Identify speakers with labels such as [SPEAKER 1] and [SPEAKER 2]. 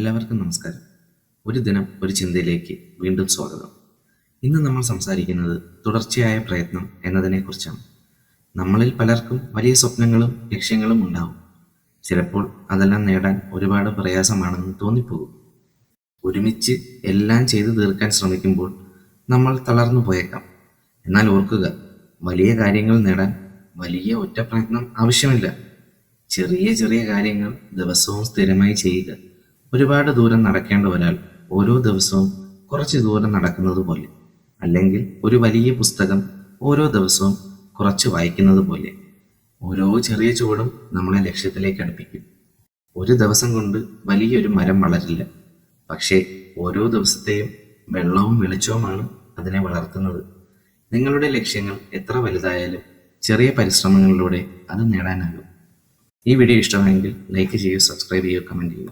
[SPEAKER 1] എല്ലാവർക്കും നമസ്കാരം. ഒരു ദിനം ഒരു ചിന്തയിലേക്ക് വീണ്ടും സ്വാഗതം. ഇന്ന് നമ്മൾ സംസാരിക്കുന്നത് തുടർച്ചയായ പ്രയത്നം എന്നതിനെക്കുറിച്ചാണ്. നമ്മളിൽ പലർക്കും വലിയ സ്വപ്നങ്ങളും ലക്ഷ്യങ്ങളും ഉണ്ടാവും. ചിലപ്പോൾ അതെല്ലാം നേടാൻ ഒരുപാട് പ്രയാസമാണെന്ന് തോന്നിപ്പോകും. ഒരുമിച്ച് എല്ലാം ചെയ്തു തീർക്കാൻ ശ്രമിക്കുമ്പോൾ നമ്മൾ തളർന്നു പോയേക്കാം. എന്നാൽ ഓർക്കുക വലിയ കാര്യങ്ങൾ നേടാൻ വലിയ ഒറ്റ പ്രയത്നം ആവശ്യമില്ല. ചെറിയ ചെറിയ കാര്യങ്ങൾ ദിവസവും സ്ഥിരമായി ചെയ്യുക ഒരുപാട് ദൂരം നടക്കേണ്ട ഒരാൾ ഓരോ ദിവസവും കുറച്ച് ദൂരം നടക്കുന്നത് പോലെ അല്ലെങ്കിൽ ഒരു വലിയ പുസ്തകം ഓരോ ദിവസവും കുറച്ച് വായിക്കുന്നത് പോലെ ഓരോ ചെറിയ ചുവടും നമ്മളെ ലക്ഷ്യത്തിലേക്ക് അടുപ്പിക്കും. ഒരു ദിവസം കൊണ്ട് വലിയൊരു മരം വളരില്ല. പക്ഷേ ഓരോ ദിവസത്തെയും വെള്ളവും വെളിച്ചവുമാണ് അതിനെ വളർത്തുന്നത്. നിങ്ങളുടെ ലക്ഷ്യങ്ങൾ എത്ര വലുതായാലും ചെറിയ പരിശ്രമങ്ങളിലൂടെ അത് നേടാനാകും. ഈ വീഡിയോ ഇഷ്ടമായെങ്കിൽ ലൈക്ക് ചെയ്യുക സബ്സ്ക്രൈബ് ചെയ്യുക കമന്റ് ചെയ്യൂ